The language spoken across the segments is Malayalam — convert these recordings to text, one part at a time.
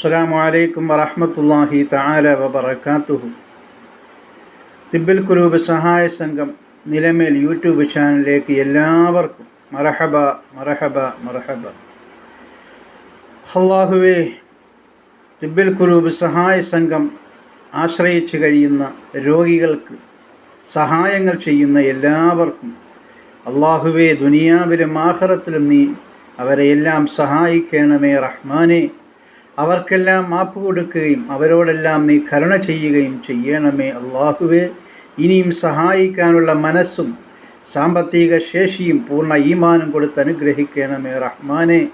അസ്സാം വലൈക്കും വറഹമത്തല്ലാഹി തആല വബറകാതുഹു. തിബിൽ കുലൂബ് സഹായ സംഘം നിലമേൽ യൂട്യൂബ് ചാനലിലേക്ക് എല്ലാവർക്കും മറഹബ മറഹബ മറഹബ. അള്ളാഹുവേ തിബിൽ കുലൂബ് സഹായ സംഘം ആശ്രയിച്ചു കഴിയുന്ന രോഗികൾക്ക് സഹായങ്ങൾ ചെയ്യുന്ന എല്ലാവർക്കും അള്ളാഹുവേ ദുനിയാവിലും ആഹ്റത്തിലും നീ അവരെയെല്ലാം സഹായിക്കണമേ റഹ്മാനെ. അവർക്കെല്ലാം മാപ്പ് കൊടുക്കുകയും അവരോടെല്ലാം നീ കരുണ ചെയ്യുകയും ചെയ്യണമേ അള്ളാഹുവേ. ഇനിയും സഹായിക്കാനുള്ള മനസ്സും സാമ്പത്തിക ശേഷിയും പൂർണ ഈമാനും കൊടുത്ത് അനുഗ്രഹിക്കണമേ റഹ്മാനെ.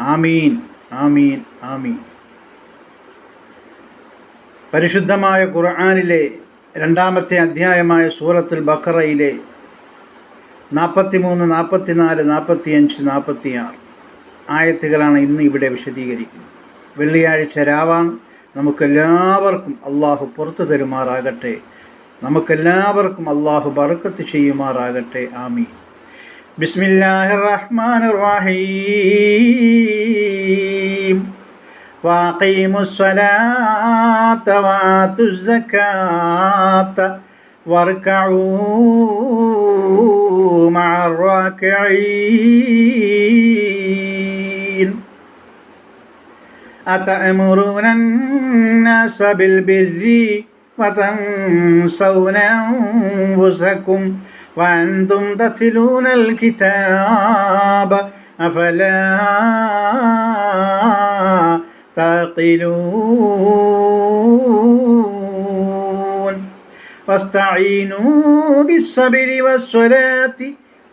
ആമീൻ ആമീൻ ആമീൻ. പരിശുദ്ധമായ ഖുർആാനിലെ രണ്ടാമത്തെ അധ്യായമായ സൂറത്തുൽ ബക്കറയിലെ നാൽപ്പത്തിമൂന്ന് നാൽപ്പത്തിനാല് നാൽപ്പത്തിയഞ്ച് നാൽപ്പത്തിയാറ് ആയത്തുകളാണ് ഇന്ന് ഇവിടെ വിശദീകരിക്കുന്നത്. വെള്ളിയാഴ്ച രാവാണ് നമുക്കെല്ലാവർക്കും അള്ളാഹു പുറത്തു തരുമാറാകട്ടെ നമുക്കെല്ലാവർക്കും അള്ളാഹു ബർക്കത്ത് ചെയ്യുമാറാകട്ടെ ആമി ബിസ്മില്ലാഹിർ റഹ്മാനിർ റഹീം واقيموا الصلاة وآتوا الزكاة واركعوا مع الراكعين أتأمرون الناس بالبر وتنسون أنفسكم وأنتم تتلون الكتاب أفلا تعقلون واستعينوا بالصبر والصلاة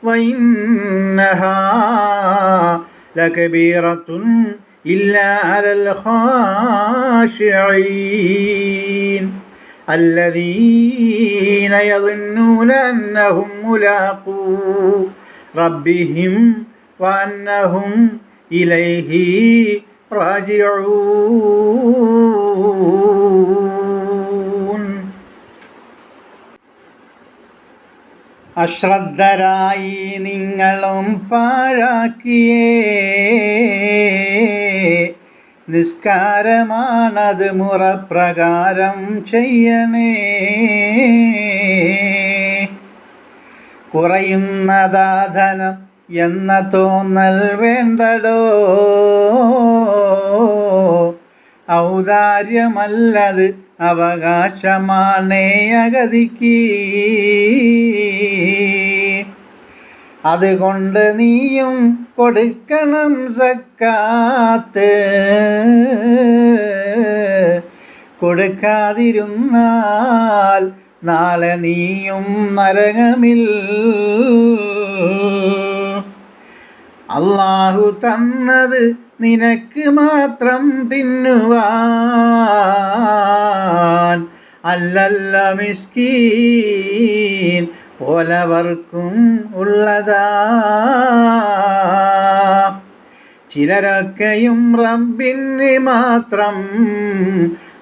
وإنها لكبيرة إلا على الخاشعين الذين يظنون أنهم ملاقو ربهم وأنهم إليه راجعون അശ്രദ്ധരായി നിങ്ങളും പാഴാക്കിയേ നിസ്കാരമാണത് മുറപ്രകാരം ചെയ്യണേ. കുറയുന്നതാ ധനം എന്ന തോന്നൽ വേണ്ടടോ. ഔദാര്യമല്ലത് അവകാശമാണേ അഗതിക്ക്. അതുകൊണ്ട് നീയും കൊടുക്കണം സക്കാത്ത്. കൊടുക്കാതിരുന്നാൽ നാളെ നീയും നരകമിൽ. അള്ളാഹു തന്നത് നിനക്ക് മാത്രം തിന്നുവാൻ അല്ലല്ല മിസ്കീൻ. പോലവർക്കും ഉള്ളതാ. ചിലരൊക്കെയും റബ്ബിന് മാത്രം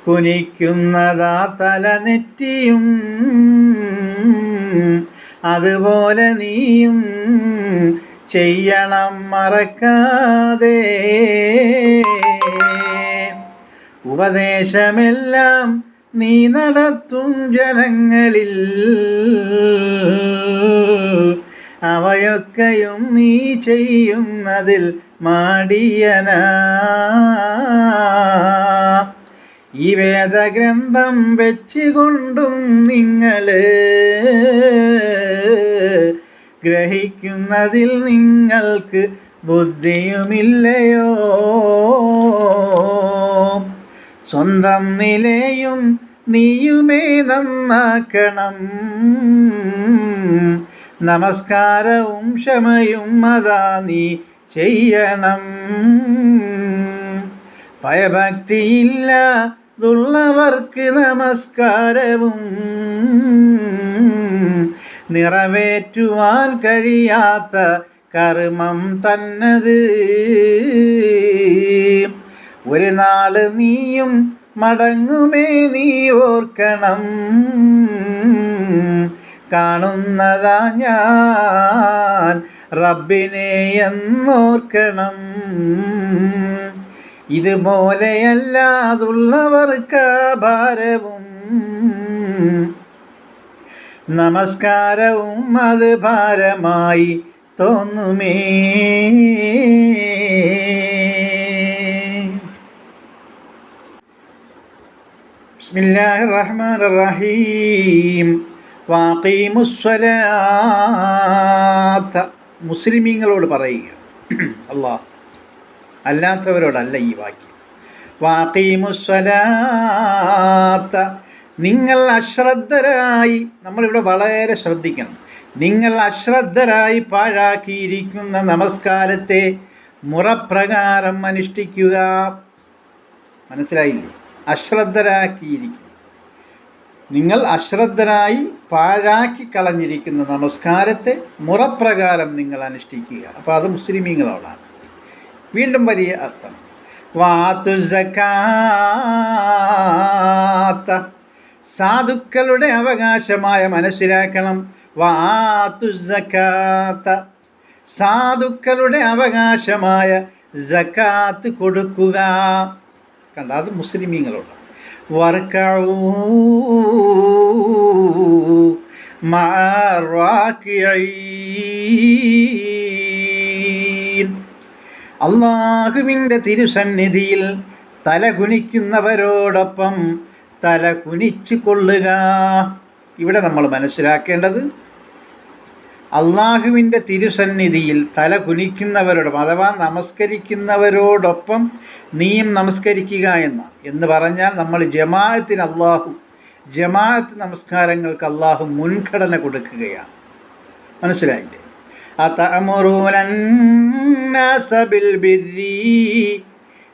കുനിക്കുന്നതാ തലനെറ്റിയും അതുപോലെ നീയും ചെയ്യണം മറക്കാതെ. ഉപദേശമെല്ലാം നീ നടത്തും ജനങ്ങളിൽ അവയൊക്കെയും നീ ചെയ്യുന്നതിൽ മാടിയന. ഈ വേദഗ്രന്ഥം വെച്ചുകൊണ്ടും നിങ്ങൾ ഗ്രഹിക്കുന്നതിൽ നിങ്ങൾക്ക് ബുദ്ധിയുമില്ലയോ? സ്വന്തം നിലയും നീയുമേ നന്നാക്കണം. നമസ്കാരവും ക്ഷമയും അതാ നീ ചെയ്യണം. ഭയഭക്തിയില്ല ുള്ളവർക്ക് നമസ്കാരവും നിറവേറ്റുവാൻ കഴിയാത്ത കർമ്മം തന്നത്. ഒരു നാൾ നീയും മടങ്ങുമേ നീ ഓർക്കണം. കാണുന്നതാ ഞാൻ റബ്ബിനെ എന്നോർക്കണം. ഇതുപോലെയല്ലാതുള്ളവർക്ക് ഭാരവും നമസ്കാരവും അത് ഭാരമായി തോന്നുമേ. ബിസ്മില്ലാഹിർ റഹ്മാനിർ റഹീം വാഖീമുസ്സലാത്ത. മുസ്ലിമീങ്ങളോട് പറയുക. അള്ളാഹ് അല്ലാത്തവരോടല്ല ഈ വാക്യം. വാക്കീമുസ്വലാത്ത നിങ്ങൾ അശ്രദ്ധരായി നമ്മളിവിടെ വളരെ ശ്രദ്ധിക്കണം. നിങ്ങൾ അശ്രദ്ധരായി പാഴാക്കിയിരിക്കുന്ന നമസ്കാരത്തെ മുറപ്രകാരം അനുഷ്ഠിക്കുക. മനസ്സിലായില്ലേ? അശ്രദ്ധരാക്കിയിരിക്കുന്നു. നിങ്ങൾ അശ്രദ്ധരായി പാഴാക്കി കളഞ്ഞിരിക്കുന്ന നമസ്കാരത്തെ മുറപ്രകാരം നിങ്ങൾ അനുഷ്ഠിക്കുക. അപ്പോൾ അത് മുസ്ലിമീങ്ങളോടാണ്. വീണ്ടും വലിയ അർത്ഥം. വാതു സാധുക്കളുടെ അവകാശമായ മനസ്സിലാക്കണം. വാതു സാധുക്കളുടെ അവകാശമായ ജക്കാത്ത് കൊടുക്കുക. കണ്ട അത് മാറാക്കിയീൻ. അള്ളാഹുവിന്റെ തിരുസന്നിധിയിൽ തല കുനിക്കുന്നവരോടൊപ്പം തല കുനിച്ചു കൊള്ളുക. ഇവിടെ നമ്മൾ മനസ്സിലാക്കേണ്ടത് അള്ളാഹുവിന്റെ തിരുസന്നിധിയിൽ തല കുനിക്കുന്നവരോടൊപ്പം അഥവാ നമസ്കരിക്കുന്നവരോടൊപ്പം നീയും നമസ്കരിക്കുക എന്ന് എന്ന് പറഞ്ഞാൽ നമ്മൾ ജമാഅത്തിന് അള്ളാഹു ജമാഅത്ത് നമസ്കാരങ്ങൾക്ക് അള്ളാഹു മുൻഗണന കൊടുക്കുകയാണ്. മനസ്സിലായില്ലേ?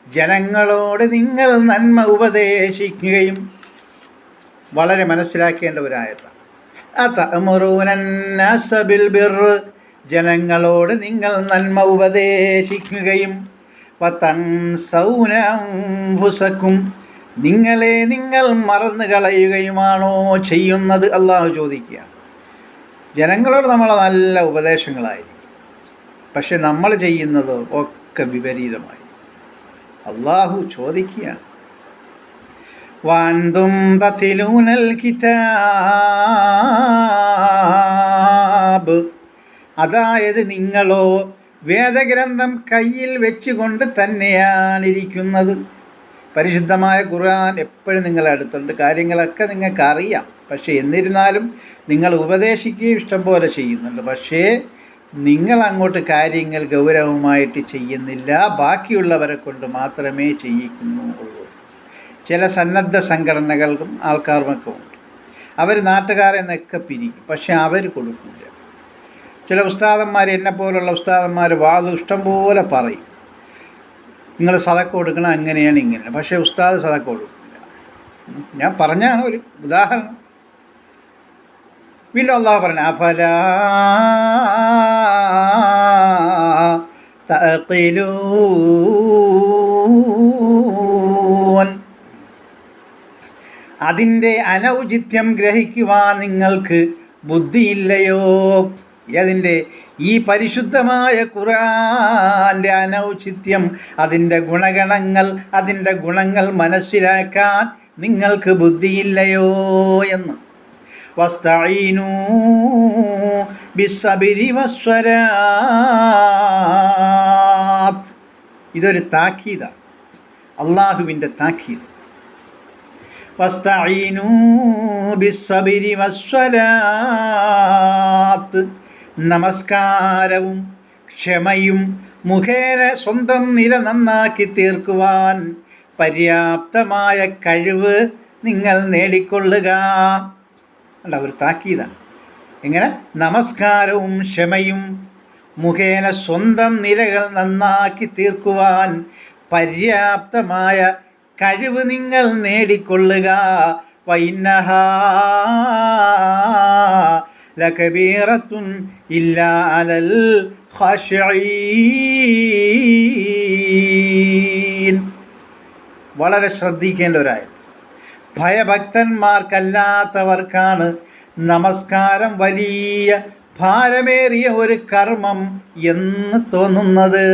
ജനങ്ങളോട് നിങ്ങൾ നന്മ ഉപദേശിക്കുകയും വളരെ മനസ്സിലാക്കേണ്ട ഒരായത്താണ് ജനങ്ങളോട് നിങ്ങൾ നന്മ ഉപദേശിക്കുകയും പത്തൻസൗനംഭുസക്കും നിങ്ങളെ നിങ്ങൾ മറന്നു കളയുകയുമാണോ ചെയ്യുന്നത്? അള്ളാഹു ചോദിക്കുക ജനങ്ങളോട് നമ്മൾ നല്ല ഉപദേശങ്ങളായിരിക്കും. പക്ഷെ നമ്മൾ ചെയ്യുന്നത് ഒക്കെ വിപരീതമായി അള്ളാഹു ചോദിക്കുകയാണ്. വാന്തും തത്തിലൂ കിതാബ് അതായത് നിങ്ങളോ വേദഗ്രന്ഥം കയ്യിൽ വെച്ചുകൊണ്ട് തന്നെയാണിരിക്കുന്നത്. പരിശുദ്ധമായ ഖുർആൻ എപ്പോഴും നിങ്ങളെ അടുത്തുണ്ട്. കാര്യങ്ങളൊക്കെ നിങ്ങൾക്ക് അറിയാം പക്ഷേ എന്നിരുന്നാലും നിങ്ങൾ ഉപദേശിക്കുകയും ഇഷ്ടം പോലെ ചെയ്യുന്നുണ്ട്. പക്ഷേ നിങ്ങൾ അങ്ങോട്ട് കാര്യങ്ങൾ ഗൗരവമായിട്ട് ചെയ്യുന്നില്ല. ബാക്കിയുള്ളവരെ കൊണ്ട് മാത്രമേ ചെയ്യിക്കുന്നു ഉള്ളൂ ചില സന്നദ്ധ സംഘടനകൾക്കും ആൾക്കാർക്കൊക്കെ ഉണ്ട്. അവർ നാട്ടുകാരെ നിന്നൊക്കെ പിരിക്കും. പക്ഷെ അവർ കൊടുക്കില്ല ചില ഉസ്താദന്മാർ എന്നെ പോലുള്ള ഉസ്താദന്മാർ വാതു ഇഷ്ടം പോലെ പറയും. നിങ്ങൾ സതക്ക കൊടുക്കണം അങ്ങനെയാണ് ഇങ്ങനെ. പക്ഷേ ഉസ്താദ് സതക്ക കൊടുക്കില്ല ഞാൻ പറഞ്ഞാണ് ഒരു ഉദാഹരണം. വീണ്ടും അള്ളാഹ് പറഞ്ഞു അഫല അതിന്റെ അനൗചിത്യം ഗ്രഹിക്കുവാൻ നിങ്ങൾക്ക് ബുദ്ധിയില്ലയോ? അതിന്റെ ഈ പരിശുദ്ധമായ ഖുറാന്റെ അനൗചിത്യം അതിന്റെ ഗുണഗണങ്ങൾ അതിന്റെ ഗുണങ്ങൾ മനസ്സിലാക്കാൻ നിങ്ങൾക്ക് ബുദ്ധിയില്ലയോ എന്ന്. ഇതൊരു താക്കീതാണ്. അള്ളാഹുവിന്റെ താക്കീത്. നമസ്കാരവും ക്ഷമയും മുഖേന സ്വന്തം നില നന്നാക്കി തീർക്കുവാൻ പര്യാപ്തമായ കഴിവ് നിങ്ങൾ നേടിക്കൊള്ളുക. അല്ല ഒരു താക്കീതാണ്. എങ്ങനെ? നമസ്കാരവും ക്ഷമയും മുഖേന സ്വന്തം നിലകൾ നന്നാക്കി തീർക്കുവാൻ പര്യാപ്തമായ കഴിവ് നിങ്ങൾ നേടിക്കൊള്ളുക. വൈന്നഹ ഇല്ലാ അലൽ വളരെ ശ്രദ്ധിക്കേണ്ട ഒരായത് ഭയഭക്തന്മാർക്കല്ലാത്തവർക്കാണ് നമസ്കാരം വലിയ ഭാരമേറിയ ഒരു കർമ്മം എന്ന് തോന്നുന്നത്.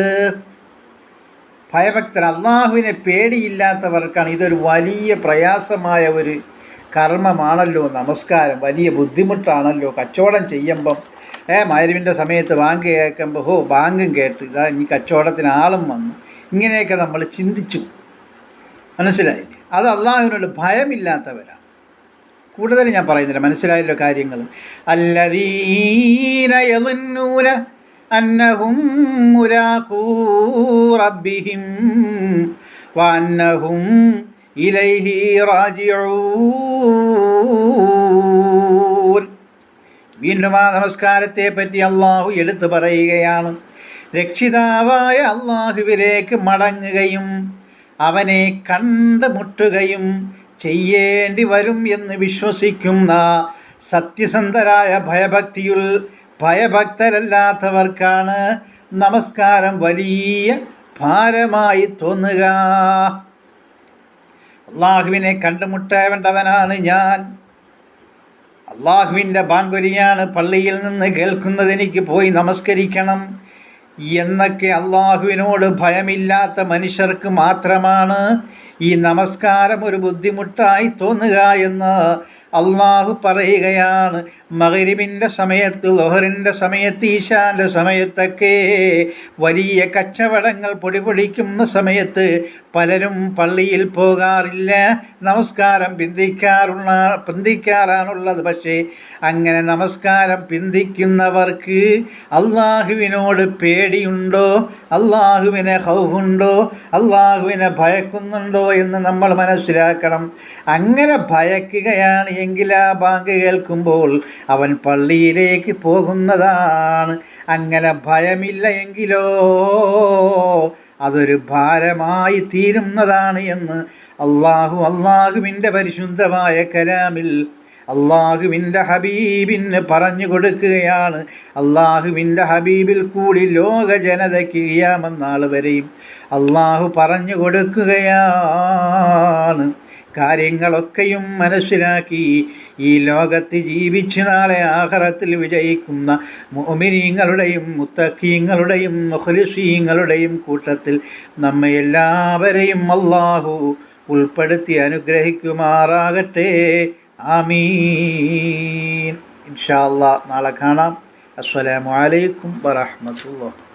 ഭയഭക്തർ. അള്ളാഹുവിനെ പേടിയില്ലാത്തവർക്കാണ് ഇതൊരു വലിയ പ്രയാസമായ ഒരു കർമ്മമാണല്ലോ നമസ്കാരം. വലിയ ബുദ്ധിമുട്ടാണല്ലോ കച്ചവടം ചെയ്യുമ്പം. ഏ മരുവിന്റെ സമയത്ത് ബാങ്ക് കേൾക്കുമ്പോൾ ഹോ ബാങ്കും കേട്ട് ഇതാ ഇനി കച്ചവടത്തിന് ആളും വന്നു. ഇങ്ങനെയൊക്കെ നമ്മൾ ചിന്തിച്ചു. മനസ്സിലായി? അത് അള്ളാഹുവിനോട് ഭയമില്ലാത്തവരാണ്. കൂടുതൽ ഞാൻ പറയുന്നില്ല മനസ്സിലായല്ലോ കാര്യങ്ങൾ അല്ലദീന അന്നഹും മുലാഖൂ റബ്ബിഹിം വഅന്നഹും ഇലൈഹി റാജിഊൻ. വീണ്ടും ആ നമസ്കാരത്തെ പറ്റി അള്ളാഹു എടുത്തു പറയുകയാണ്. രക്ഷിതാവായ അള്ളാഹുവിലേക്ക് മടങ്ങുകയും അവനെ കണ്ടുമുട്ടുകയും ചെയ്യേണ്ടി വരും എന്ന് വിശ്വസിക്കുന്ന സത്യസന്ധരായ ഭയഭക്തിയുൾ ഭയഭക്തരല്ലാത്തവർക്കാണ് നമസ്കാരം വലിയ ഭാരമായി തോന്നുക. അള്ളാഹുവിനെ കണ്ടുമുട്ടേണ്ടവനാണ് ഞാൻ. അള്ളാഹുവിന്റെ ബാങ്കുലിയാണ് പള്ളിയിൽ നിന്ന് കേൾക്കുന്നത് എനിക്ക് പോയി നമസ്കരിക്കണം എന്നൊക്കെ അള്ളാഹുവിനോട് ഭയമില്ലാത്ത മനുഷ്യർക്ക് മാത്രമാണ് ഈ നമസ്കാരം ഒരു ബുദ്ധിമുട്ടായി തോന്നുക എന്ന് അള്ളാഹു പറയുകയാണ് മകരിബിന്റെ സമയത്ത് ലൊഹറിന്റെ സമയത്ത് ഈശാന്റെ സമയത്തൊക്കെ വലിയ കച്ചവടങ്ങൾ പൊടിപൊടിക്കുന്ന സമയത്ത് പലരും പള്ളിയിൽ പോകാറില്ല. നമസ്കാരം പിന്തിക്കാറുള്ള പിന്തിക്കാറാണുള്ളത്. പക്ഷേ അങ്ങനെ നമസ്കാരം പിന്തിക്കുന്നവർക്ക് അള്ളാഹുവിനോട് പേടിയുണ്ടോ? അള്ളാഹുവിനെ ഹൗഫുണ്ടോ? അള്ളാഹുവിനെ ഭയക്കുന്നുണ്ടോ എന്ന് നമ്മൾ മനസ്സിലാക്കണം. അങ്ങനെ ഭയക്കുകയാണ് എങ്കിൽ ആ ബാങ്ക് കേൾക്കുമ്പോൾ അവൻ പള്ളിയിലേക്ക് പോകുന്നതാണ്. അങ്ങനെ ഭയമില്ല എങ്കിലോ അതൊരു ഭാരമായി തീരുന്നതാണ് എന്ന് അള്ളാഹു അള്ളാഹുവിന്റെ പരിശുദ്ധമായ കലാമിൽ അള്ളാഹുവിന്റെ ഹബീബിന് പറഞ്ഞു കൊടുക്കുകയാണ്. അള്ളാഹുവിന്റെ ഹബീബിൽ കൂടി ലോക ജനതയ്ക്ക് ചെയ്യാമെന്നാൾ വരെയും അള്ളാഹു പറഞ്ഞു കൊടുക്കുകയാണ്. കാര്യങ്ങളൊക്കെയും മനസ്സിലാക്കി ഈ ലോകത്ത് ജീവിച്ച് നാളെ ആഹാരത്തിൽ വിജയിക്കുന്ന മോമിനീങ്ങളുടെയും മുത്തക്കീങ്ങളുടെയും മുഖലിസീങ്ങളുടെയും കൂട്ടത്തിൽ നമ്മെ എല്ലാവരെയും അള്ളാഹു ഉൾപ്പെടുത്തി അനുഗ്രഹിക്കുമാറാകട്ടെ. ആമീൻ. ഇൻഷാ നാളെ കാണാം. അസ്സലാമു അലൈക്കും വറഹ്മത്തുള്ളാഹി